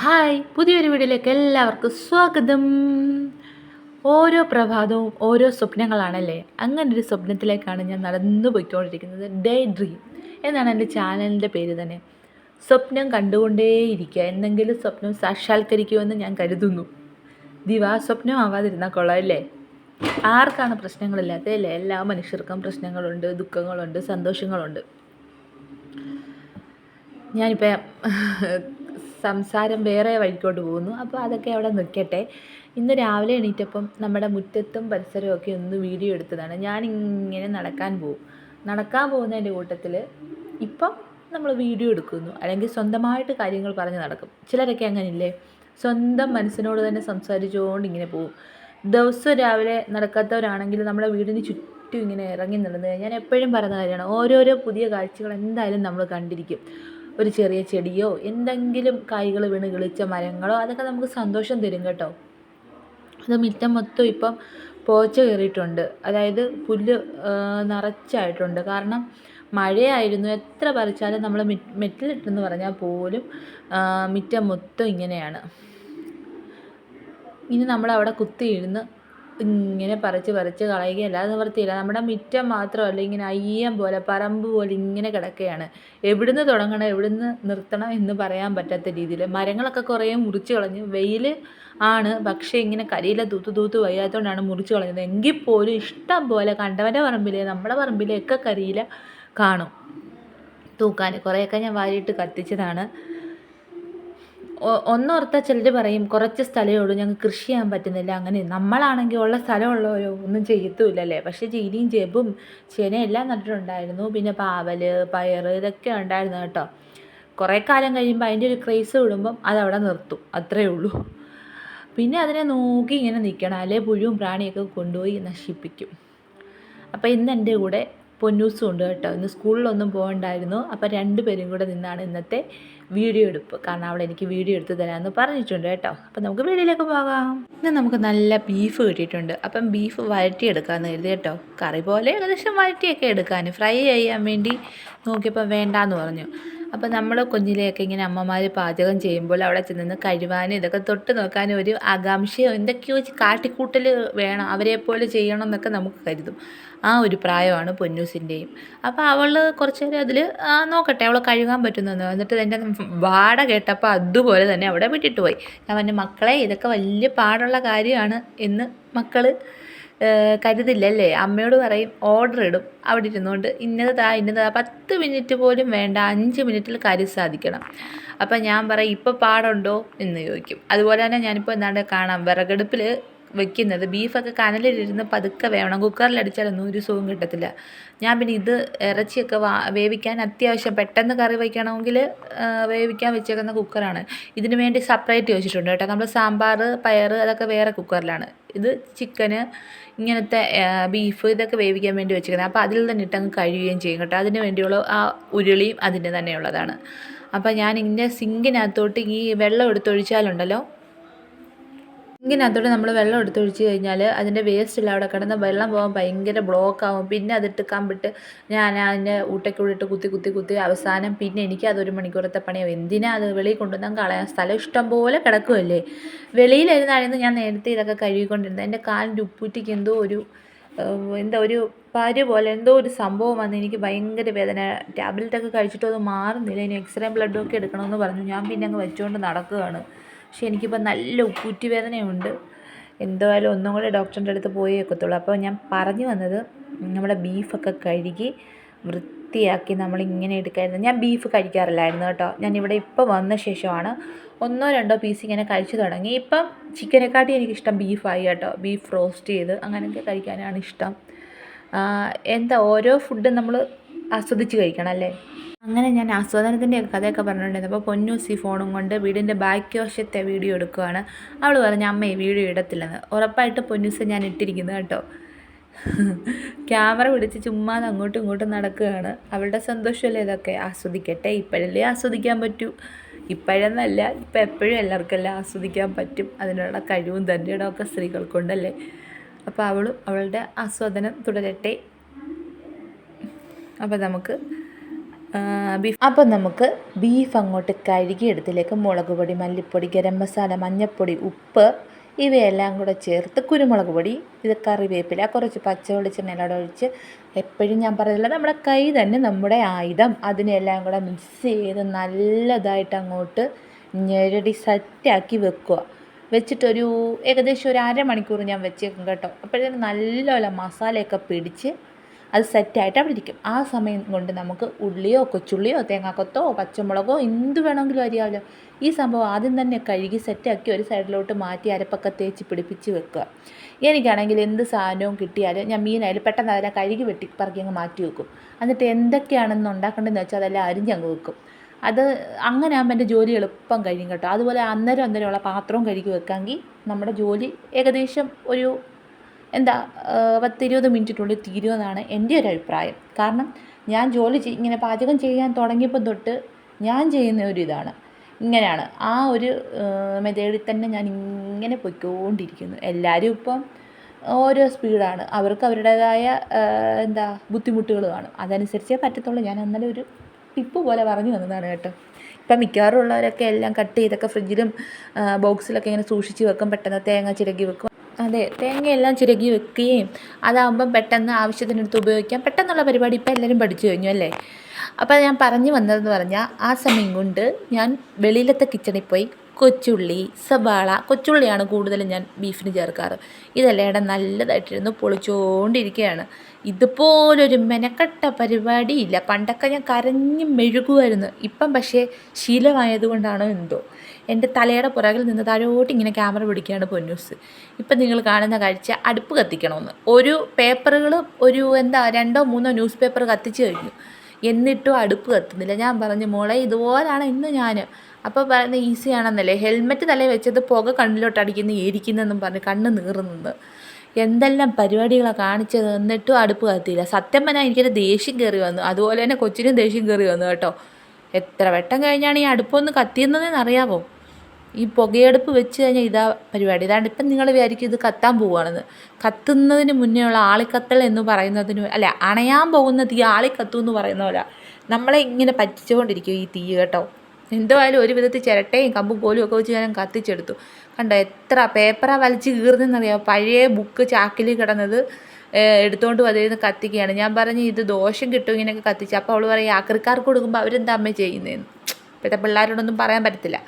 Hi പുതിയൊരു വീഡിയോയിലേക്ക് എല്ലാവർക്കും സ്വാഗതം. ഓരോ പ്രഭാതവും ഓരോ സ്വപ്നങ്ങളാണല്ലേ? അങ്ങനെ ഒരു സ്വപ്നത്തിലേക്കാണ് ഞാൻ നടന്നു പോയിക്കൊണ്ടിരിക്കുന്നത്. ഡേ ഡ്രീം എന്നാണ് എന്റെ ചാനലിന്റെ പേര് തന്നെ. സ്വപ്നം കണ്ടുകൊണ്ടേയിരിക്കുക. എന്തെങ്കിലും സ്വപ്നം സാക്ഷാത്കരിക്കുമെന്ന് ഞാൻ കരുതുന്നു. ദിവാ സ്വപ്നം ആവാതിരുന്നാൽ കൊള്ളാം അല്ലേ? ആർക്കാണ് പ്രശ്നങ്ങളില്ലാത്തത് അല്ലേ? എല്ലാ മനുഷ്യർക്കും പ്രശ്നങ്ങളുണ്ട് ദുഃഖങ്ങളുണ്ട് സന്തോഷങ്ങളുണ്ട്. ഞാനിപ്പോൾ സംസാരം വേറെ വഴിക്കോട്ട് പോകുന്നു. അപ്പോൾ അതൊക്കെ അവിടെ നിൽക്കട്ടെ. ഇന്ന് രാവിലെ എണീറ്റപ്പം നമ്മുടെ മുറ്റത്തും പരിസരവും ഒക്കെ ഒന്ന് വീഡിയോ എടുത്തതാണ്. ഞാനിങ്ങനെ നടക്കാൻ പോകും. നടക്കാൻ പോകുന്നതിന്റെ കൂട്ടത്തിൽ ഇപ്പം നമ്മൾ വീഡിയോ എടുക്കുന്നു. അല്ലെങ്കിൽ സ്വന്തമായിട്ട് കാര്യങ്ങൾ പറഞ്ഞ് നടക്കും. ചിലരൊക്കെ അങ്ങനെയില്ലേ? സ്വന്തം മനസ്സിനോട് തന്നെ സംസാരിച്ചുകൊണ്ട് ഇങ്ങനെ പോകും. ദിവസവും രാവിലെ നടക്കാത്തവരാണെങ്കിൽ നമ്മുടെ വീടിന് ചുറ്റും ഇങ്ങനെ ഇറങ്ങി നടന്നു ഞാൻ എപ്പോഴും പറയുന്ന കാര്യമാണ്. ഓരോരോ പുതിയ കാഴ്ചകൾ എന്തായാലും നമ്മൾ കണ്ടിരിക്കും. ഒരു ചെറിയ ചെടിയോ എന്തെങ്കിലും കായ്കൾ വീണ് കിളിച്ച മരങ്ങളോ അതൊക്കെ നമുക്ക് സന്തോഷം തരും കേട്ടോ. അത് മിറ്റം മൊത്തം ഇപ്പം പോച്ച കയറിയിട്ടുണ്ട്. അതായത് പുല്ല് നിറച്ചായിട്ടുണ്ട്. കാരണം മഴയായിരുന്നു. എത്ര പറിച്ചാലും നമ്മൾ മെറ്റിലിട്ടെന്ന് പറഞ്ഞാൽ പോലും മിറ്റം മൊത്തം ഇങ്ങനെയാണ്. ഇനി നമ്മളവിടെ കുത്തിയിരുന്ന് ഇങ്ങനെ പറിച്ച് പറിച്ച് കളയുകയല്ല. അല്ലാതെ നിവൃത്തിയില്ല നമ്മുടെ മുറ്റം മാത്രമല്ല ഇങ്ങനെ അയ്യം പോലെ പറമ്പ് പോലെ ഇങ്ങനെ കിടക്കുകയാണ്. എവിടുന്ന് തുടങ്ങണം എവിടുന്ന് നിർത്തണം എന്ന് പറയാൻ പറ്റാത്ത രീതിയിൽ. മരങ്ങളൊക്കെ കുറേ മുറിച്ച് കളഞ്ഞു. വെയിൽ ആണ് പക്ഷേ ഇങ്ങനെ കരിയില തൂത്ത് തൂത്ത് വയ്യാത്തതുകൊണ്ടാണ് മുറിച്ച് കളഞ്ഞത്. എങ്കിൽ പോലും ഇഷ്ടം പോലെ കണ്ടവന്റെ പറമ്പിലെ നമ്മുടെ പറമ്പിലെയൊക്കെ കരിയില കാണും. തൂക്കാൻ. കുറേയൊക്കെ ഞാൻ വാരിയിട്ട് കത്തിച്ചതാണ്. ഒന്നോർത്താൽ ചിലർ പറയും കുറച്ച് സ്ഥലമേ ഉള്ളൂ ഞങ്ങൾക്ക് കൃഷി ചെയ്യാൻ പറ്റുന്നില്ല. അങ്ങനെ നമ്മളാണെങ്കിൽ ഉള്ള സ്ഥലമുള്ളവരോ ഒന്നും ചെയ്യത്തുമില്ലല്ലേ പക്ഷേ ചീനിയും ജെബും ചേനയും എല്ലാം നട്ടിട്ടുണ്ടായിരുന്നു. പിന്നെ പാവൽ പയർ ഇതൊക്കെ ഉണ്ടായിരുന്നു കേട്ടോ. കുറേ കാലം കഴിയുമ്പോൾ അതിന്റെ ഒരു ക്രേസ് വിടുമ്പം അതവിടെ നിർത്തും. അത്രയേ ഉള്ളൂ. പിന്നെ അതിനെ നോക്കി ഇങ്ങനെ നിൽക്കണം അല്ലെ പുഴുവും പ്രാണിയൊക്കെ കൊണ്ടുപോയി നശിപ്പിക്കും. അപ്പോൾ ഇന്ന് എന്റെ കൂടെ പൊന്നൂസും ഉണ്ട് കേട്ടോ. ഇന്ന് സ്കൂളിലൊന്നും പോകണ്ടായിരുന്നു. അപ്പോൾ രണ്ട് പേരും കൂടെ നിന്നാണ് ഇന്നത്തെ വീഡിയോ എടുപ്പ്. കാരണം അവൾ എനിക്ക് വീഡിയോ എടുത്ത് തരാമെന്ന് പറഞ്ഞിട്ടുണ്ട് കേട്ടോ. അപ്പം നമുക്ക് വീഡിയോയിലേക്ക് പോകാം. ഇന്ന് നമുക്ക് നല്ല ബീഫ് കിട്ടിയിട്ടുണ്ട്. അപ്പം ബീഫ് വഴറ്റിയെടുക്കാമെന്ന് കരുതി കേട്ടോ. കറി പോലെ ഏകദേശം വഴറ്റിയൊക്കെ എടുക്കാൻ. ഫ്രൈ ചെയ്യാൻ വേണ്ടി നോക്കിയപ്പോൾ വേണ്ടാന്ന് പറഞ്ഞു. അപ്പോൾ നമ്മൾ കുഞ്ഞിലെയൊക്കെ ഇങ്ങനെ അമ്മമാർ പാചകം ചെയ്യുമ്പോൾ അവിടെ ചെന്ന് കഴിവാനും ഇതൊക്കെ തൊട്ട് നോക്കാനും ഒരു ആകാംക്ഷയോ എന്തൊക്കെയോ കാട്ടിക്കൂട്ടൽ വേണം അവരെ പോലെ ചെയ്യണം എന്നൊക്കെ നമുക്ക് കരുതും. ആ ഒരു പ്രായമാണ് പൊന്നൂസിന്റെയും അപ്പോൾ അവൾ കുറച്ച് നേരം അതിൽ നോക്കട്ടെ അവൾ കഴുകാൻ പറ്റുന്നു എന്നിട്ട് എന്റെ വാട കേട്ടപ്പോൾ അതുപോലെ തന്നെ അവിടെ വിട്ടിട്ട് പോയി. ഞാൻ പറഞ്ഞു മക്കളെ ഇതൊക്കെ വലിയ പാടുള്ള കാര്യമാണ് എന്ന് മക്കൾ കരുതില്ലല്ലേ? അമ്മയോട് പറയും ഓർഡർ ഇടും. അവിടെ ഇരുന്നുകൊണ്ട് ഇന്നതാ ഇന്നതാ പത്ത് മിനിറ്റ് പോലും വേണ്ട അഞ്ച് മിനിറ്റിൽ കാര്യം സാധിക്കണം. അപ്പം ഞാൻ പറയും ഇപ്പോൾ പാടുണ്ടോ? എന്ന് ചോദിക്കും. അതുപോലെ തന്നെ ഞാനിപ്പോൾ എന്താണ്ട് കാണാം വിറകടുപ്പിൽ വെക്കുന്നത്. ബീഫൊക്കെ കനലിലിരുന്ന് പതുക്കെ വേണം കുക്കറിലടിച്ചാലൊന്നും ഒരു സുഖം കിട്ടത്തില്ല. ഞാൻ പിന്നെ ഇത് ഇറച്ചിയൊക്കെ വാ വേവിക്കാൻ അത്യാവശ്യം പെട്ടെന്ന് കറി വയ്ക്കണമെങ്കിൽ വേവിക്കാൻ വെച്ചേക്കുന്ന കുക്കറാണ്. ഇതിന് വേണ്ടി സെപ്പറേറ്റ് വെച്ചിട്ടുണ്ട് കേട്ടോ. നമ്മൾ സാമ്പാർ പയർ അതൊക്കെ വേറെ കുക്കറിലാണ്. ഇത് ചിക്കന് ഇങ്ങനത്തെ ബീഫ് ഇതൊക്കെ വേവിക്കാൻ വേണ്ടി വെച്ചിരിക്കുന്നത് അപ്പോൾ അതിൽ തന്നെ ഇട്ടങ്ങ് കഴിയുകയും ചെയ്യും കേട്ടോ. അതിന് വേണ്ടിയുള്ള ആ ഉരുളിയും അതിന്റെ തന്നെയുള്ളതാണ് അപ്പോൾ ഞാൻ ഇങ്ങനെ സിങ്കിനകത്തോട്ട് ഈ വെള്ളം എടുത്തൊഴിച്ചാലുണ്ടല്ലോ ഇങ്ങനകത്തോട്ട് നമ്മൾ വെള്ളം എടുത്തൊഴിച്ച് കഴിഞ്ഞാൽ അതിന്റെ വേസ്റ്റിൽ അവിടെ കിടന്ന് വെള്ളം പോകാൻ ഭയങ്കര ബ്ലോക്ക് ആവും. പിന്നെ അതിട്ട് കമ്പിട്ട് ഞാൻ അതിന്റെ ഊട്ടയ്ക്കൂടെ ഇട്ട് കുത്തി കുത്തി കുത്തി അവസാനം പിന്നെ എനിക്ക് അതൊരു മണിക്കൂറത്തെ പണിയാവും. എന്തിനാ അത് വെളിയിൽ കൊണ്ടുവന്നാൽ കളയാൻ? സ്ഥലം ഇഷ്ടം പോലെ കിടക്കുമല്ലേ വെളിയിലിരുന്നായിരുന്നു ഞാൻ നേരത്തെ ഇതൊക്കെ കഴുകിക്കൊണ്ടിരുന്നത്. എന്റെ കാലിന്റെ ഉപ്പൂറ്റിക്ക് എന്തോ ഒരു എന്താ ഒരു പരു പോലെ എന്തോ ഒരു സംഭവം വന്ന് എനിക്ക് ഭയങ്കര വേദന. ടാബ്ലറ്റൊക്കെ കഴിച്ചിട്ടും അത് മാറുന്നില്ല. ഇനി എക്സ്റേ ബ്ലഡൊക്കെ എടുക്കണമെന്ന് പറഞ്ഞു. ഞാൻ പിന്നെ അങ്ങ് വെച്ചുകൊണ്ട് നടക്കുകയാണ്. പക്ഷെ എനിക്കിപ്പോൾ നല്ല ഉപ്പൂറ്റി വേദനയുണ്ട് എന്തായാലും ഒന്നും കൂടെ ഡോക്ടറിന്റെ അടുത്ത് പോയേ ഒക്കത്തുള്ളൂ. അപ്പോൾ ഞാൻ പറഞ്ഞു വന്നത് നമ്മുടെ ബീഫൊക്കെ കഴുകി വൃത്തിയാക്കി നമ്മളിങ്ങനെ എടുക്കായിരുന്നു. ഞാൻ ബീഫ് കഴിക്കാറില്ലായിരുന്നു കേട്ടോ. ഞാൻ ഇവിടെ ഇപ്പോൾ വന്ന ശേഷമാണ് ഒന്നോ രണ്ടോ പീസ് ഇങ്ങനെ കഴിച്ചു തുടങ്ങി. ഇപ്പം ചിക്കനെക്കാട്ടി എനിക്കിഷ്ടം ബീഫായി കേട്ടോ. ബീഫ് റോസ്റ്റ് ചെയ്ത് അങ്ങനെയൊക്കെ കഴിക്കാനാണ് ഇഷ്ടം. എന്താ ഓരോ ഫുഡും നമ്മൾ ആസ്വദിച്ച് കഴിക്കണം അല്ലേ? അങ്ങനെ ഞാൻ ആസ്വാദനത്തിന്റെ കഥയൊക്കെ പറഞ്ഞിട്ടുണ്ടായിരുന്നു അപ്പോൾ പൊന്നൂസി ഫോണും കൊണ്ട് വീടിന്റെ ബാക്കി വശത്തെ വീഡിയോ എടുക്കുകയാണ് അവൾ പറഞ്ഞു അമ്മയെ വീഡിയോ ഇടത്തില്ലെന്ന്. ഉറപ്പായിട്ട് പൊന്നൂസ് ഞാൻ ഇട്ടിരിക്കുന്നത് കേട്ടോ. ക്യാമറ പിടിച്ച് ചുമ്മാ അങ്ങോട്ടും ഇങ്ങോട്ടും നടക്കുകയാണ്. അവളുടെ സന്തോഷമല്ലേ ഇതൊക്കെ? ആസ്വദിക്കട്ടെ ഇപ്പോഴല്ലേ ആസ്വദിക്കാൻ പറ്റൂ? ഇപ്പോഴെന്നല്ല ഇപ്പം എപ്പോഴും എല്ലാവർക്കെല്ലാം ആസ്വദിക്കാൻ പറ്റും. അതിനുള്ള കഴിവും തന്റെ ഒക്കെ സ്ത്രീകൾക്കുണ്ടല്ലേ? അപ്പോൾ അവളും അവളുടെ ആസ്വാദനം തുടരട്ടെ. അപ്പോൾ നമുക്ക് ബീഫ്. അപ്പം നമുക്ക് ബീഫ് അങ്ങോട്ട് കഴുകി എടുത്തിലേക്ക് മുളക് പൊടി മല്ലിപ്പൊടി ഗരം മസാല മഞ്ഞൾപ്പൊടി ഉപ്പ് ഇവയെല്ലാം കൂടെ ചേർത്ത് കുരുമുളക് പൊടി ഇത് കറിവേപ്പില കുറച്ച് പച്ച വെളിച്ചെണ്ണയിലൂടെ ഒഴിച്ച് എപ്പോഴും ഞാൻ പറയുന്നില്ല നമ്മുടെ കൈ തന്നെ നമ്മുടെ ആയുധം. അതിനെല്ലാം കൂടെ മിക്സ് ചെയ്ത് നല്ലതായിട്ട് അങ്ങോട്ട് ഞെരടി സെറ്റാക്കി വെക്കുക. വെച്ചിട്ടൊരു ഏകദേശം ഒരു അരമണിക്കൂർ ഞാൻ വെച്ചേക്കും കേട്ടോ. അപ്പോഴത്തേനും നല്ലപോലെ മസാലയൊക്കെ പിടിച്ച് അത് സെറ്റായിട്ട് അവിടെ ഇരിക്കും. ആ സമയം കൊണ്ട് നമുക്ക് ഉള്ളിയോ കൊച്ചുള്ളിയോ തേങ്ങാക്കൊത്തോ പച്ചമുളകോ എന്ത് വേണമെങ്കിലും അരിയാമല്ലോ ഈ സംഭവം ആദ്യം തന്നെ കഴുകി സെറ്റാക്കി ഒരു സൈഡിലോട്ട് മാറ്റി അരപ്പൊക്കെ തേച്ച് പിടിപ്പിച്ച് വെക്കുക. എനിക്കാണെങ്കിൽ എന്ത് സാധനവും കിട്ടിയാലും ഞാൻ മീനായാലും പെട്ടെന്ന് അതെല്ലാം കഴുകി വെട്ടി പറക്കി അങ്ങ് മാറ്റി വെക്കും. എന്നിട്ട് എന്തൊക്കെയാണെന്ന് ഉണ്ടാക്കേണ്ടതെന്ന് വെച്ചാൽ അതെല്ലാം അരിഞ്ഞങ്ങ് വെക്കും. അത് അങ്ങനെ ആകുമ്പോൾ എന്റെ ജോലി എളുപ്പം കഴിയും കേട്ടോ. അതുപോലെ അന്നേരം അന്നേരമുള്ള പാത്രവും കഴുകി വെക്കാമെങ്കിൽ നമ്മുടെ ജോലി ഏകദേശം ഒരു എന്താ പത്തിരുപത് മിനിറ്റിനുള്ളിൽ തീരുമെന്നാണ് എന്റെ ഒരു അഭിപ്രായം. കാരണം ഞാൻ ജോലി ഇങ്ങനെ പാചകം ചെയ്യാൻ തുടങ്ങിയപ്പോൾ തൊട്ട് ഞാൻ ചെയ്യുന്ന ഒരു ഇതാണ്. ഇങ്ങനെയാണ്. ആ ഒരു മെതേഡിൽ തന്നെ ഞാൻ ഇങ്ങനെ പൊയ്ക്കൊണ്ടിരിക്കുന്നു. എല്ലാവരും ഇപ്പം ഓരോ സ്പീഡാണ്. അവർക്ക് അവരുടേതായ എന്താ ബുദ്ധിമുട്ടുകൾ കാണും അതനുസരിച്ചേ പറ്റത്തുള്ളൂ. ഞാൻ അന്നലെ ഒരു ടിപ്പ് പോലെ പറഞ്ഞു തന്നതാണ് കേട്ടോ. ഇപ്പം മിക്കവാറും ഉള്ളവരൊക്കെ എല്ലാം കട്ട് ചെയ്തൊക്കെ ഫ്രിഡ്ജിലും ബോക്സിലൊക്കെ ഇങ്ങനെ സൂക്ഷിച്ച് വെക്കും. പെട്ടെന്ന് തേങ്ങ ചിരകി വെക്കും. അതെ തേങ്ങയെല്ലാം ചിരകി വെക്കുകയും അതാകുമ്പം പെട്ടെന്ന് ആവശ്യത്തിനെടുത്ത് ഉപയോഗിക്കാം. പെട്ടെന്നുള്ള പരിപാടി ഇപ്പം എല്ലാവരും പഠിച്ചു കഴിഞ്ഞു അല്ലേ? അപ്പോൾ ഞാൻ പറഞ്ഞു വന്നതെന്ന് പറഞ്ഞാൽ ആ സമയം കൊണ്ട് ഞാൻ വെളിയിലത്തെ കിച്ചണിൽ പോയി കൊച്ചുള്ളി സവാള കൊച്ചുള്ളിയാണ് കൂടുതലും ഞാൻ ബീഫിന് ചേർക്കാറ്. ഇതെല്ലാം നല്ലതായിട്ടിരുന്ന് പൊളിച്ചുകൊണ്ടിരിക്കുകയാണ് ഇതുപോലൊരു മെനക്കെട്ട പരിപാടിയില്ല. പണ്ടൊക്കെ ഞാൻ കരഞ്ഞ് മെഴുകുമായിരുന്നു. ഇപ്പം പക്ഷേ ശീലമായതുകൊണ്ടാണോ എന്തോ. എന്റെ തലയുടെ പുറകിൽ നിന്ന് താഴോട്ട് ഇങ്ങനെ ക്യാമറ പിടിക്കുകയാണ് പൊന്നൂസ്. ഇപ്പം നിങ്ങൾ കാണുന്ന കാഴ്ച അടുപ്പ് കത്തിക്കണമെന്ന്. ഒരു പേപ്പറുകൾ ഒരു എന്താ രണ്ടോ മൂന്നോ ന്യൂസ് പേപ്പർ കത്തിച്ച് കഴിഞ്ഞു. എന്നിട്ടും അടുപ്പ് കത്തുന്നില്ല. ഞാൻ പറഞ്ഞു മോളെ ഇതുപോലാണ് ഇന്ന് ഞാൻ അപ്പോൾ പറയുന്നത് ഈസി ആണെന്നല്ലേ ഹെൽമെറ്റ് തലയിൽ വെച്ചത് പുക കണ്ണിലോട്ട് അടിക്കുന്ന ഏരിക്കുന്നതെന്നും പറഞ്ഞ് കണ്ണ് നീറുന്നത്. എന്തെല്ലാം പരിപാടികളാണ് കാണിച്ചത്? എന്നിട്ടും അടുപ്പ് കത്തിയില്ല. സത്യം പറഞ്ഞാൽ എനിക്കൊരു ദേഷ്യം കയറി വന്നു. അതുപോലെ തന്നെ കൊച്ചിനും ദേഷ്യം കയറി വന്നു കേട്ടോ. എത്ര വട്ടം കഴിഞ്ഞാണ് ഈ അടുപ്പൊന്ന് കത്തിയുന്നതെന്ന് അറിയാമോ ഈ പുകയെടുപ്പ് വെച്ച് കഴിഞ്ഞാൽ ഇതാ പരിപാടി. ഇതാണ് ഇപ്പം നിങ്ങൾ വിചാരിക്കും ഇത് കത്താൻ പോവുകയാണെന്ന്. കത്തുന്നതിന് മുന്നേ ഉള്ള ആളിക്കത്തൽ എന്ന് പറയുന്നതിന് അല്ല അണയാൻ പോകുന്ന തീ ആളിക്കത്തു എന്ന് പറയുന്ന പോലെ. നമ്മളെ ഇങ്ങനെ പറ്റിച്ചുകൊണ്ടിരിക്കും ഈ തീ കേട്ടോ. എന്തായാലും ഒരു വിധത്തിൽ ചിരട്ടയും കമ്പും കോലും ഒക്കെ വെച്ച് ഞാൻ കത്തിച്ചെടുത്തു. കണ്ടോ എത്ര പേപ്പറാ വലിച്ച് കീറുന്നതെന്നറിയാമോ പഴയ ബുക്ക് ചാക്കിൽ കിടന്നത് എടുത്തുകൊണ്ട് വന്നിരുന്ന് കത്തിക്കുകയാണ്. ഞാൻ പറഞ്ഞു ഇത് ദോഷം കിട്ടും ഇങ്ങനെയൊക്കെ കത്തിച്ച്. അപ്പോൾ അവൾ പറയും ആക്രിക്കാർക്ക് കൊടുക്കുമ്പോൾ അവരെന്താ അമ്മ ചെയ്യുന്നതെന്ന് ഇപ്പോഴത്തെ പിള്ളേരോടൊന്നും പറയാൻ പറ്റത്തില്ല.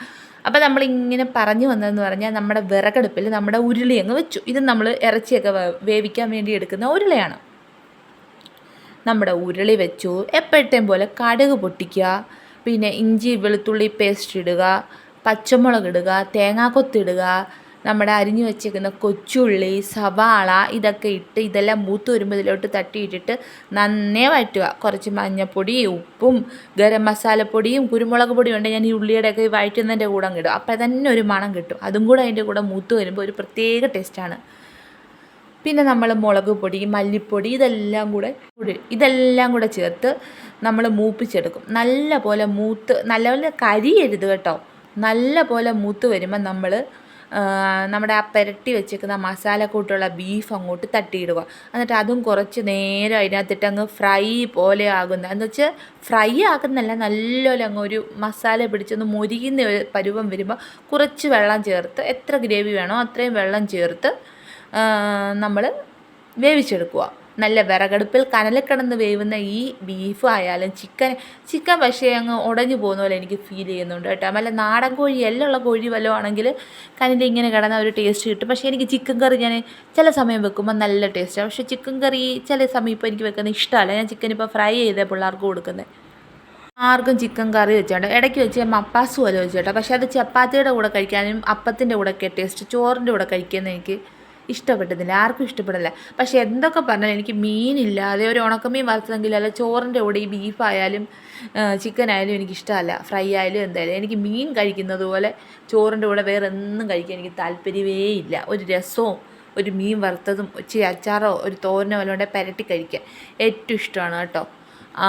അപ്പോൾ നമ്മളിങ്ങനെ പറഞ്ഞു വന്നതെന്ന് പറഞ്ഞാൽ നമ്മുടെ വിറകടുപ്പിൽ നമ്മുടെ ഉരുളി അങ്ങ് വെച്ചു. ഇത് നമ്മൾ ഇറച്ചിയൊക്കെ വേവിക്കാൻ വേണ്ടി എടുക്കുന്ന ഉരുളയാണ്. നമ്മുടെ ഉരുളി വെച്ചു. എപ്പോഴത്തേം പോലെ കടുക് പൊട്ടിക്കുക പിന്നെ ഇഞ്ചി വെളുത്തുള്ളി പേസ്റ്റ് ഇടുക പച്ചമുളക് ഇടുക തേങ്ങാക്കൊത്തിടുക നമ്മുടെ അരിഞ്ഞു വെച്ചേക്കുന്ന കൊച്ചുള്ളി സവാള ഇതൊക്കെ ഇട്ട് ഇതെല്ലാം മൂത്ത് വരുമ്പോൾ ഇതിലോട്ട് തട്ടിയിട്ടിട്ട് നന്നേ വഴറ്റുക. കുറച്ച് മഞ്ഞൾപ്പൊടി ഉപ്പും ഗരം മസാലപ്പൊടിയും കുരുമുളക് പൊടിയും ഉണ്ട് ഞാൻ ഈ ഉള്ളിയുടെയൊക്കെ വഴറ്റുന്നതിന്റെ കൂടെ ഇടും. അപ്പോൾ തന്നെ ഒരു മണം കിട്ടും. അതും കൂടെ അതിന്റെ കൂടെ മൂത്ത് വരുമ്പോൾ ഒരു പ്രത്യേക ടേസ്റ്റാണ്. പിന്നെ നമ്മൾ മുളക് പൊടി മല്ലിപ്പൊടി ഇതെല്ലാം കൂടെ ഇതെല്ലാം കൂടെ ചേർത്ത് നമ്മൾ മൂപ്പിച്ചെടുക്കും. നല്ല പോലെ മൂത്ത് നല്ല പോലെ കരിയരുത് കേട്ടോ. നല്ല പോലെ മൂത്ത് വരുമ്പോൾ നമ്മൾ നമ്മുടെ ആ പുരട്ടി വെച്ചേക്കുന്ന മസാല കൂട്ടുള്ള ബീഫ് അങ്ങോട്ട് തട്ടിയിടുക. എന്നിട്ട് അതും കുറച്ച് നേരം അതിനകത്തിട്ട് അങ്ങ് ഫ്രൈ പോലെ ആകുന്ന എന്ന് വെച്ചാൽ ഫ്രൈ ആകുന്നല്ല നല്ലപോലെ അങ്ങ് ഒരു മസാല പിടിച്ചൊന്ന് മുരിയുന്ന ഒരു പരുവം വരുമ്പോൾ കുറച്ച് വെള്ളം ചേർത്ത് എത്ര ഗ്രേവി വേണോ അത്രയും വെള്ളം ചേർത്ത് നമ്മൾ വേവിച്ചെടുക്കുക. നല്ല വിറകടുപ്പിൽ കനലിൽ കിടന്ന് വേവുന്ന ഈ ബീഫ് ആയാലും ചിക്കൻ ചിക്കൻ പക്ഷേ അങ്ങ് ഉടഞ്ഞു പോകുന്ന പോലെ എനിക്ക് ഫീൽ ചെയ്യുന്നുണ്ട് കേട്ടോ. അല്ല നാടൻ കോഴി എല്ലുള്ള കോഴി വല്ലതും ആണെങ്കിൽ കനലിൽ ഇങ്ങനെ കിടന്ന ഒരു ടേസ്റ്റ് കിട്ടും. പക്ഷേ എനിക്ക് ചിക്കൻ കറി ഞാൻ ചില സമയം വെക്കുമ്പോൾ നല്ല ടേസ്റ്റാണ് പക്ഷേ ചിക്കൻ കറി ചില സമയം ഇപ്പോൾ എനിക്ക് വെക്കുന്നത് ഇഷ്ടമല്ല. ഞാൻ ചിക്കൻ ഇപ്പോൾ ഫ്രൈ ചെയ്തേ പിള്ളേർക്ക് കൊടുക്കുന്നത് ആർക്കും ചിക്കൻ കറി വെച്ചോണ്ട്. ഇടയ്ക്ക് വെച്ച് മപ്പാസ് പോലെ വെച്ചേട്ടോ. പക്ഷേ അത് ചപ്പാത്തിയുടെ കൂടെ കഴിക്കാനും അപ്പത്തിന്റെ കൂടെയൊക്കെ ടേസ്റ്റ് ചോറിന്റെ കൂടെ കഴിക്കുന്ന എനിക്ക് ഇഷ്ടപ്പെട്ടതില്ല ആർക്കും ഇഷ്ടപ്പെടില്ല. പക്ഷേ എന്തൊക്കെ പറഞ്ഞാലും എനിക്ക് മീനില്ലാതെ ഒരു ഉണക്കമീൻ വറുത്തതെങ്കിലും അല്ല ചോറിന്റെ കൂടെ ഈ ബീഫായാലും ചിക്കൻ ആയാലും എനിക്ക് ഇഷ്ടമല്ല ഫ്രൈ ആയാലും എന്തായാലും എനിക്ക് മീൻ കഴിക്കുന്നത് പോലെ ചോറിന്റെ കൂടെ വേറെ ഒന്നും കഴിക്കാൻ എനിക്ക് താല്പര്യമേ ഇല്ല. ഒരു രസവും ഒരു മീൻ വറുത്തതും ഇച്ചിരി അച്ചാറോ ഒരു തോരനോ വല്ലതും പുരട്ടി കഴിക്കാൻ ഏറ്റവും ഇഷ്ടമാണ് കേട്ടോ.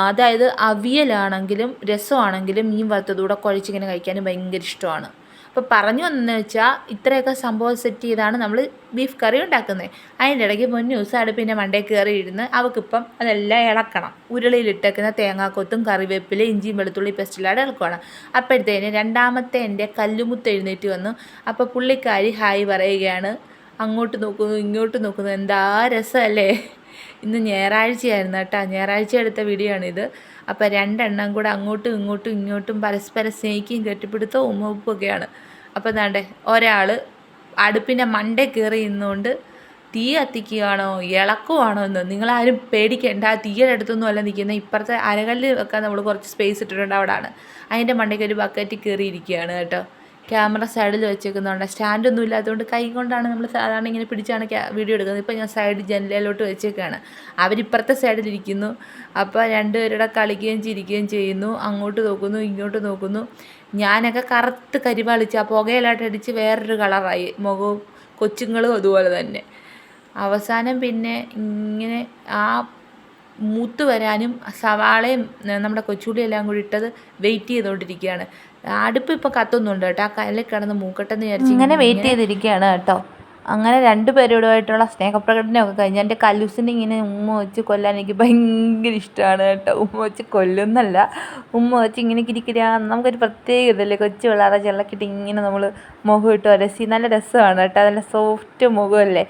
അതായത് അവിയലാണെങ്കിലും രസമാണെങ്കിലും മീൻ വറുത്തതുകൂടെ കുഴച്ചിങ്ങനെ കഴിക്കാനും ഭയങ്കര ഇഷ്ടമാണ്. അപ്പോൾ പറഞ്ഞു വന്നതെന്ന് വെച്ചാൽ ഇത്രയൊക്കെ സംഭവം സെറ്റ് ചെയ്താണ് നമ്മൾ ബീഫ് കറി ഉണ്ടാക്കുന്നത് അതിന്റെ ഇടയ്ക്ക് മുന്നൂസ് പിന്നെ മണ്ടേ കയറി ഇരുന്ന് അവൾക്കിപ്പം അതെല്ലാം ഇളക്കണം. ഉരുളിയിലിട്ടേക്കുന്ന തേങ്ങാക്കൊത്തും കറിവേപ്പില ഇഞ്ചിയും വെളുത്തുള്ളി പെസ്റ്റിലാടെ ഇളക്കുവാണ്. അപ്പോഴത്തേന് രണ്ടാമത്തെ എന്റെ കല്ലുമുത്ത് എഴുന്നേറ്റ് വന്നു. അപ്പോൾ പുള്ളിക്കാരി ഹായ് പറയുകയാണ്. അങ്ങോട്ട് നോക്കുന്നു ഇങ്ങോട്ട് നോക്കുന്നു. എന്താ രസമല്ലേ? ഇന്ന് ഞായറാഴ്ചയായിരുന്നു കേട്ടോ. ഞായറാഴ്ച എടുത്ത വീഡിയോ ആണിത്. അപ്പോൾ രണ്ടെണ്ണം കൂടെ അങ്ങോട്ടും ഇങ്ങോട്ടും ഇങ്ങോട്ടും പരസ്പരം സ്നേഹിക്കുകയും കെട്ടിപ്പിടുത്തവും ഉമ്മപ്പൊക്കെയാണ് അപ്പോൾ എന്താണ്ടേ ഒരാൾ അടുപ്പിന്റെ മണ്ടേ കയറി നിന്നുകൊണ്ട് തീ കത്തിക്കുകയാണോ ഇളക്കുവാണോ എന്ന് നിങ്ങളാരും പേടിക്കേണ്ട ആ തീയുടെ അടുത്തൊന്നും അല്ല നിൽക്കുന്നത്. ഇപ്പുറത്തെ അരകല്ല് വെക്കാൻ നമ്മൾ കുറച്ച് സ്പേസ് ഇട്ടിട്ടുണ്ട് അവിടെയാണ് അതിന്റെ മണ്ടയ്ക്ക് ഒരു ബക്കറ്റ് കയറിയിരിക്കുകയാണ് കേട്ടോ. ക്യാമറ സൈഡിൽ വെച്ചേക്കുന്നതുകൊണ്ട് സ്റ്റാൻഡൊന്നും ഇല്ലാത്തതുകൊണ്ട് കൈ കൊണ്ടാണ് നമ്മൾ സാധാരണ ഇങ്ങനെ പിടിച്ചാണ് വീഡിയോ എടുക്കുന്നത്. ഇപ്പോൾ ഞാൻ സൈഡ് ജനലിലോട്ട് വെച്ചേക്കാണ്. അവരിപ്പുറത്തെ സൈഡിലിരിക്കുന്നു അപ്പോൾ രണ്ടുപേരുടെ കളിക്കുകയും ചിരിക്കുകയും ചെയ്യുന്നു. അങ്ങോട്ട് നോക്കുന്നു ഇങ്ങോട്ട് നോക്കുന്നു. ഞാനൊക്കെ കറുത്ത് കരിപാളിച്ച് ആ പുകയിലായിട്ട് അടിച്ച് വേറൊരു കളറായി. മുഖവും കൊച്ചുങ്ങളും അതുപോലെ തന്നെ. അവസാനം പിന്നെ ഇങ്ങനെ ആ മൂത്ത് വരാനും സവാളയും നമ്മുടെ കൊച്ചുള്ളിയെല്ലാം കൂടി ഇട്ടത് വെയിറ്റ് ചെയ്തുകൊണ്ടിരിക്കുകയാണ്. അടുപ്പ് ഇപ്പോൾ കത്തുന്നുണ്ട് കേട്ടോ. ആ കല്ലിൽ കിടന്ന് മൂക്കട്ടെന്ന് വിചാരിച്ചു ഇങ്ങനെ വെയിറ്റ് ചെയ്തിരിക്കുകയാണ് കേട്ടോ. അങ്ങനെ രണ്ടുപേരോടുമായിട്ടുള്ള സ്നേഹപ്രകടനമൊക്കെ കഴിഞ്ഞ് എന്റെ കല്ലൂസിനെ ഇങ്ങനെ ഉമ്മ വെച്ച് കൊല്ലാൻ എനിക്ക് ഭയങ്കര ഇഷ്ടമാണ് കേട്ടോ. ഉമ്മ വെച്ച് കൊല്ലുന്നല്ല. ഉമ്മ വെച്ച് ഇങ്ങനെ കിരിക്കിരാ നമുക്കൊരു പ്രത്യേക ഇതല്ലേ? കൊച്ചു പിള്ളേരെ ചെള്ളക്കിട്ട് ഇങ്ങനെ നമ്മൾ മുഖം ഇട്ട് രസി നല്ല രസമാണ് കേട്ടോ. നല്ല സോഫ്റ്റ് മുഖമല്ലേ?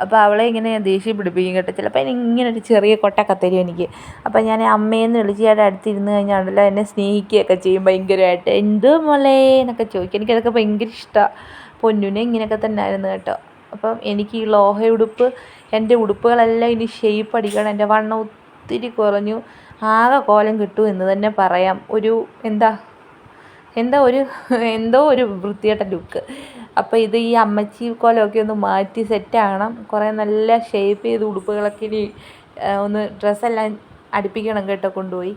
അപ്പോൾ അവളെ ഇങ്ങനെ ദേഷ്യം പിടിപ്പിക്കും കേട്ടോ ചിലപ്പോൾ അതിന് ഇങ്ങനെ ഒരു ചെറിയ കൊട്ടൊക്കെ തരും എനിക്ക്. അപ്പോൾ ഞാൻ അമ്മയെന്ന് വിളിച്ച് ഞാൻ അടുത്തിരുന്ന് കഴിഞ്ഞാണല്ലോ എന്നെ സ്നേഹിക്കുകയൊക്കെ ചെയ്യും ഭയങ്കരമായിട്ട്. എന്ത് മോളേ? എന്നൊക്കെ ചോദിക്കും. എനിക്കതൊക്കെ ഭയങ്കര ഇഷ്ടമാണ്. പൊന്നുനെ ഇങ്ങനെയൊക്കെ തന്നെ ആയിരുന്നു കേട്ടോ. അപ്പം എനിക്ക് ഈ ലോഹ ഉടുപ്പ് എന്റെ ഉടുപ്പുകളെല്ലാം ഇനി ഷേപ്പ് അടിക്കണം. എന്റെ വണ്ണം ഒത്തിരി കുറഞ്ഞു. ആകെ കോലം കിട്ടും എന്ന് തന്നെ പറയാം. ഒരു എന്താ എന്താ ഒരു എന്തോ ഒരു വൃത്തികെട്ട ലുക്ക്. അപ്പോൾ ഇത് ഈ അമ്മച്ചി കോലമൊക്കെ ഒന്ന് മാറ്റി സെറ്റാകണം. കുറേ നല്ല ഷേപ്പ് ചെയ്ത് ഉടുപ്പുകളൊക്കെ ഇനി ഒന്ന് ഡ്രസ്സെല്ലാം അടുപ്പിക്കണം കേട്ടോ കൊണ്ടുപോയി.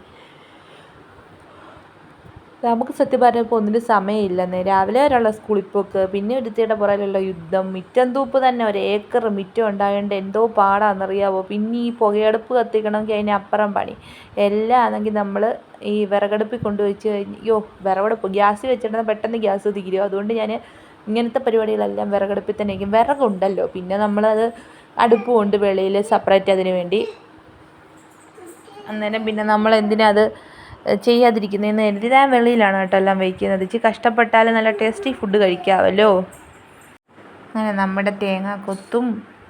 നമുക്ക് സത്യം പറഞ്ഞപ്പോൾ ഒന്നിനും സമയമില്ലെന്നേ. രാവിലെ വരെയുള്ള സ്കൂളിൽ പോക്ക് പിന്നെ ഒരുത്തിയുടെ പുറകിലുള്ള യുദ്ധം മിറ്റം തൂപ്പ് തന്നെ ഒരു ഏക്കർ മിറ്റം ഉണ്ടായതുകൊണ്ട് എന്തോ പാടാണെന്നറിയാവോ പിന്നെ ഈ പുകയടുപ്പ് കത്തിക്കണമെങ്കിൽ അതിനപ്പുറം പണി. എല്ലാം ആണെങ്കിൽ നമ്മൾ ഈ വിറകടുപ്പിൽ കൊണ്ടുവച്ച് കഴിഞ്ഞ് യോ വിറകടുപ്പ് ഗ്യാസ് വെച്ചിട്ടുണ്ടെങ്കിൽ പെട്ടെന്ന് ഗ്യാസ് തീരും അതുകൊണ്ട് ഞാൻ ഇങ്ങനത്തെ പരിപാടികളെല്ലാം വിറകടുപ്പിൽ തന്നെ ആയിരിക്കും വിറകുണ്ടല്ലോ പിന്നെ നമ്മളത് അടുപ്പ് കൊണ്ട് വെളിയിൽ സെപ്പറേറ്റ് അതിന് വേണ്ടി. അന്നേരം പിന്നെ നമ്മൾ എന്തിനാ അത് ചെയ്യാതിരിക്കുന്നതെന്ന് കരുതി. ഞാൻ വെളിയിലാണ് കേട്ടോ എല്ലാം വയ്ക്കുന്നത്. ഇച്ചിരി കഷ്ടപ്പെട്ടാലും നല്ല ടേസ്റ്റി ഫുഡ് കഴിക്കാമല്ലോ അങ്ങനെ നമ്മുടെ തേങ്ങ കൊത്തും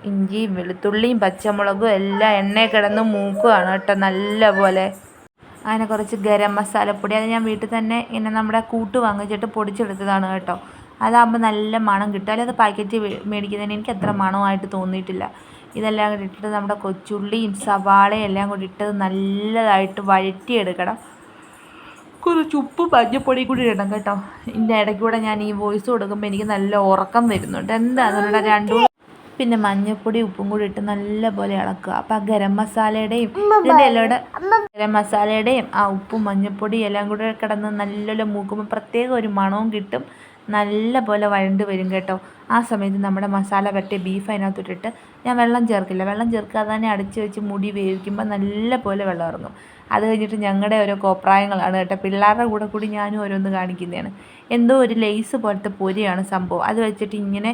ഇഞ്ചിയും വെളുത്തുള്ളിയും പച്ചമുളകും എല്ലാം എണ്ണയിൽ കിടന്ന് മൂക്കുകയാണ് കേട്ടോ നല്ല പോലെ അങ്ങനെ കുറച്ച് ഗരം മസാലപ്പൊടി അത് ഞാൻ വീട്ടിൽ തന്നെ ഇങ്ങനെ നമ്മുടെ കൂട്ട് വാങ്ങിച്ചിട്ട് പൊടിച്ചെടുത്തതാണ് കേട്ടോ. അതാകുമ്പോൾ നല്ല മണം കിട്ടും. അല്ലെങ്കിൽ അത് പാക്കറ്റ് മേടിക്കുന്നതിന് എനിക്ക് അത്ര മണമായിട്ട് തോന്നിയിട്ടില്ല. ഇതെല്ലാം കൂടി ഇട്ടിട്ട് നമ്മുടെ കൊച്ചുള്ളിയും സവാളയും എല്ലാം കൂടി ഇട്ട് നല്ലതായിട്ട് വഴറ്റിയെടുക്കണം. കുറച്ച് ഉപ്പ് മഞ്ഞപ്പൊടി കൂടി ഇടണം കേട്ടോ. ഇതിന്റെ ഇടയ്ക്ക് കൂടെ ഞാൻ ഈ വോയിസ് കൊടുക്കുമ്പോൾ എനിക്ക് നല്ല ഉറക്കം വരുന്നുണ്ട്. എന്താണെന്നുള്ള രണ്ടു പിന്നെ മഞ്ഞൾപ്പൊടി ഉപ്പും കൂടി ഇട്ട് നല്ല പോലെ ഇളക്കുക. അപ്പം ആ ഗരം മസാലയുടെയും ഇതിന്റെ എല്ലാം ഗരം മസാലയുടെയും ആ ഉപ്പും മഞ്ഞപ്പൊടിയും എല്ലാം കൂടെ കിടന്ന് നല്ലപോലെ മൂക്കുമ്പോൾ പ്രത്യേക ഒരു മണവും കിട്ടും. നല്ല പോലെ വഴണ്ട് വരും കേട്ടോ. ആ സമയത്ത് നമ്മുടെ മസാല പറ്റിയ ബീഫ് അതിനകത്തോട്ടിട്ട് ഞാൻ വെള്ളം ചേർക്കില്ല. വെള്ളം ചേർക്കാതെ തന്നെ അടച്ച് വെച്ച് മുടി വേവിക്കുമ്പോൾ നല്ല പോലെ വെള്ളം ഇറങ്ങും. അത് കഴിഞ്ഞിട്ട് ഞങ്ങളുടെ ഓരോ കോപ്രായങ്ങളാണ് കേട്ടോ. പിള്ളേരുടെ കൂടെ കൂടി ഞാനും ഓരോന്ന് കാണിക്കുന്നതാണ്. എന്തോ ഒരു ലെയ്സ് പോലത്തെ പൊരിയാണ് സംഭവം. അത് വെച്ചിട്ട് ഇങ്ങനെ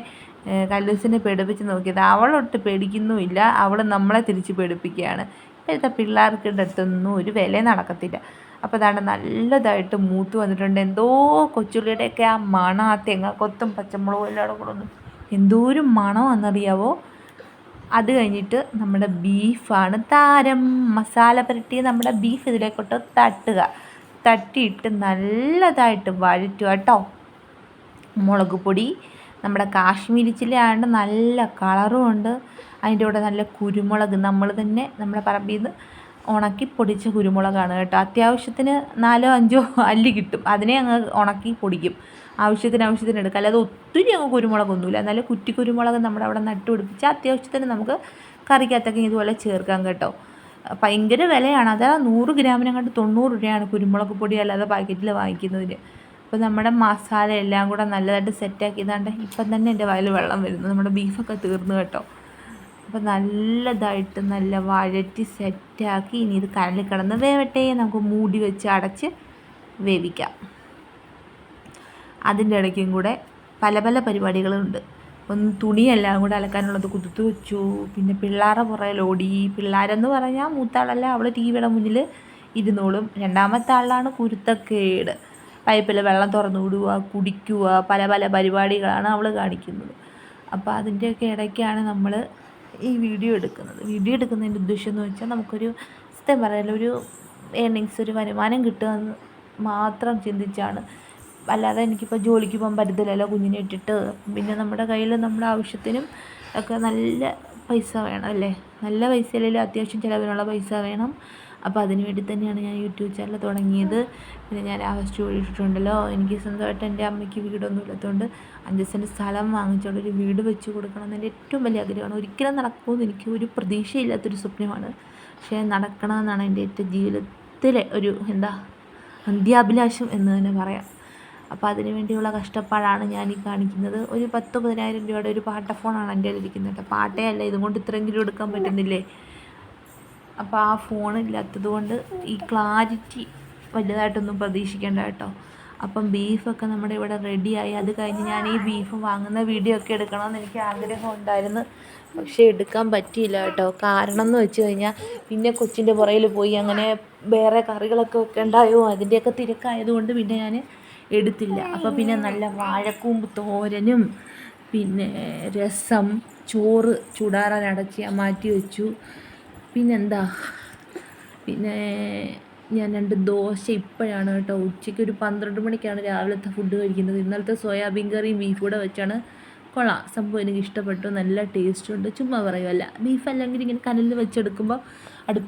കല്ലൂസിനെ പേടിപ്പിച്ച് നോക്കിയത്. അവളൊട്ട് പേടിക്കുന്നുമില്ല. അവൾ നമ്മളെ തിരിച്ച് പേടിപ്പിക്കുകയാണ്. ഇപ്പോഴത്തെ പിള്ളേർക്ക് അടുത്തൊന്നും ഒരു വില നടക്കത്തില്ല. അപ്പോൾ അതാണ് നല്ലതായിട്ട് മൂത്ത് വന്നിട്ടുണ്ട്. എന്തോ കൊച്ചുള്ളിയുടെയൊക്കെ ആ മണം ആ തേങ്ങാക്കൊത്തും പച്ചമുളകും എല്ലാം കൂടെ ഒന്ന് എന്തോരം മണമാണെന്നറിയാവോ? അത് കഴിഞ്ഞിട്ട് നമ്മുടെ ബീഫാണ് താരം. മസാല പുരട്ടി നമ്മുടെ ബീഫ് ഇതിലേക്കോട്ട് തട്ടുക. തട്ടിയിട്ട് നല്ലതായിട്ട് വഴറ്റുക കേട്ടോ. മുളക് പൊടി നമ്മുടെ കാശ്മീരി ചില്ലി ആയതുകൊണ്ട് നല്ല കളറും ഉണ്ട്. അതിന്റെ കൂടെ നല്ല കുരുമുളക് നമ്മൾ തന്നെ നമ്മുടെ പറമ്പിൽ നിന്ന് ഉണക്കി പൊടിച്ച കുരുമുളകാണ് കേട്ടോ. അത്യാവശ്യത്തിന് നാലോ അഞ്ചോ അല്ലി കിട്ടും. അതിനെ അങ്ങ് ഉണക്കി പൊടിക്കും. ആവശ്യത്തിന് ആവശ്യത്തിന് എടുക്കുക അല്ലാതെ ഒത്തിരി അങ്ങ് കുരുമുളകൊന്നുമില്ല. എന്നാലും കുറ്റി കുരുമുളക് നമ്മുടെ അവിടെ നട്ടു പിടിപ്പിച്ച് അത്യാവശ്യത്തിന് നമുക്ക് കറിക്കകത്തൊക്കെ ഇതുപോലെ ചേർക്കാം കേട്ടോ. ഭയങ്കര വിലയാണ്. അതാ നൂറ് ഗ്രാമിനങ്ങോട്ട് തൊണ്ണൂറ് രൂപയാണ് കുരുമുളക് പൊടി അല്ലാതെ പാക്കറ്റിൽ വാങ്ങിക്കുന്നതിന്. അപ്പോൾ നമ്മുടെ മസാല എല്ലാം കൂടെ നല്ലതായിട്ട് സെറ്റാക്കി ഇതാണ്ട് ഇപ്പം തന്നെ എന്റെ വയൽ വെള്ളം വരുന്നു. നമ്മുടെ ബീഫൊക്കെ തീർന്നു കേട്ടോ. അപ്പോൾ നല്ലതായിട്ട് നല്ല വഴറ്റി സെറ്റാക്കി ഇനി ഇത് കനലിൽ കിടന്ന് വേവട്ടെ. നമുക്ക് മൂടി വെച്ച് അടച്ച് വേവിക്കാം. അതിന്റെ ഇടയ്ക്കും കൂടെ പല പല പരിപാടികളുണ്ട്. ഒന്ന് തുണിയെല്ലാം കൂടെ അലക്കാനുള്ളത് കുതിർത്ത് വെച്ചു. പിന്നെ പിള്ളേരുടെ പുറകിൽ ഓടി. പിള്ളേരെന്ന് പറഞ്ഞാൽ മൂത്താളല്ല അവൾ ടി വിയുടെ മുന്നിൽ ഇരുന്നോളും. രണ്ടാമത്തെ ആളാണ് കുരുത്തക്കേട്. പൈപ്പിൽ വെള്ളം തുറന്നു വിടുക കുടിക്കുക പല പല പരിപാടികളാണ് അവൾ കാണിക്കുന്നത്. അപ്പോൾ അതിന്റെയൊക്കെ ഇടയ്ക്കാണ് നമ്മൾ ഈ വീഡിയോ എടുക്കുന്നത്. വീഡിയോ എടുക്കുന്നതിന്റെ ഉദ്ദേശം എന്ന് വെച്ചാൽ നമുക്കൊരു സത്യം പറയാലോ ഒരു ഏർണിങ്സ് ഒരു വരുമാനം കിട്ടുക എന്ന് മാത്രം ചിന്തിച്ചാണ് അല്ലാതെ എനിക്കിപ്പോൾ ജോലിക്ക് പോകാൻ പറ്റത്തില്ലല്ലോ കുഞ്ഞിനെ ഇട്ടിട്ട്. പിന്നെ നമ്മുടെ കയ്യിൽ നമ്മുടെ ആവശ്യത്തിനും ഒക്കെ നല്ല പൈസ വേണം അല്ലേ? നല്ല പൈസ അല്ലെങ്കിൽ അത്യാവശ്യം ചിലവിനുള്ള പൈസ വേണം. അപ്പോൾ അതിന് വേണ്ടി തന്നെയാണ് ഞാൻ യൂട്യൂബ് ചാനൽ തുടങ്ങിയത്. പിന്നെ ഞാൻ ആ ഓടിയിട്ടുണ്ടല്ലോ എനിക്ക് സ്വന്തമായിട്ട് എന്റെ അമ്മയ്ക്ക് വീടൊന്നും ഇല്ലാത്തതുകൊണ്ട് അഞ്ച് സെന്റ് സ്ഥലം വാങ്ങിച്ചുകൊണ്ട് ഒരു വീട് വെച്ച് കൊടുക്കണം എന്നതിന്റെ ഏറ്റവും വലിയ ആഗ്രഹമാണ്. ഒരിക്കലും നടക്കുമെന്ന് എനിക്ക് ഒരു പ്രതീക്ഷയില്ലാത്തൊരു സ്വപ്നമാണ്. പക്ഷേ നടക്കണമെന്നാണ് എന്റെ ഏറ്റവും ജീവിതത്തിലെ ഒരു എന്താ അന്ത്യാഭിലാഷം എന്ന് തന്നെ പറയാം. അപ്പോൾ അതിന് വേണ്ടിയുള്ള കഷ്ടപ്പാടാണ് ഞാൻ ഈ കാണിക്കുന്നത്. ഒരു പത്ത് പതിനായിരം രൂപയുടെ ഒരു പാട്ട ഫോണാണ് എന്റെ കയ്യിലിരിക്കുന്നത്. കേട്ടോ പാട്ടേ അല്ല ഇതുകൊണ്ട് ഇത്രയെങ്കിലും എടുക്കാൻ പറ്റുന്നില്ലേ? അപ്പോൾ ആ ഫോൺ ഇല്ലാത്തത് കൊണ്ട് ഈ ക്ലാരിറ്റി വലുതായിട്ടൊന്നും പ്രതീക്ഷിക്കേണ്ട കേട്ടോ. അപ്പം ബീഫൊക്കെ നമ്മുടെ ഇവിടെ റെഡിയായി അത് കഴിഞ്ഞ് ഞാൻ ഈ ബീഫ് വാങ്ങുന്ന വീഡിയോ ഒക്കെ എടുക്കണമെന്ന് എനിക്ക് ആഗ്രഹം ഉണ്ടായിരുന്നു. പക്ഷേ എടുക്കാൻ പറ്റിയില്ല കേട്ടോ. കാരണം എന്ന് വെച്ച് കഴിഞ്ഞാൽ പിന്നെ കൊച്ചിന്റെ പുറയിൽ പോയി അങ്ങനെ വേറെ കറികളൊക്കെ വെക്കേണ്ടായോ? അതിന്റെയൊക്കെ തിരക്കായതുകൊണ്ട് പിന്നെ ഞാൻ എടുത്തില്ല. അപ്പോൾ പിന്നെ നല്ല വാഴക്കൂമ്പ് തോരനും പിന്നെ രസം ചോറ് ചൂടാറാൻ അടച്ച് ഞാൻ മാറ്റി വെച്ചു. പിന്നെന്താ? പിന്നെ ഞാൻ രണ്ട് ദോശ ഇപ്പോഴാണ് കേട്ടോ ഉച്ചയ്ക്ക് ഒരു പന്ത്രണ്ട് മണിക്കാണ് രാവിലത്തെ ഫുഡ് കഴിക്കുന്നത്. ഇന്നലത്തെ സോയാബീൻ കറിയും ബീഫ് കൂടെ വെച്ചാണ്. കൊള്ളാം. സംഭവം എനിക്ക് ഇഷ്ടപ്പെട്ടു. നല്ല ടേസ്റ്റ് ഉണ്ട്. ചുമ്മാ പറയുമല്ല ബീഫ് അല്ലെങ്കിൽ ഇങ്ങനെ കനലിൽ വെച്ചെടുക്കുമ്പോൾ അടുപ്പ്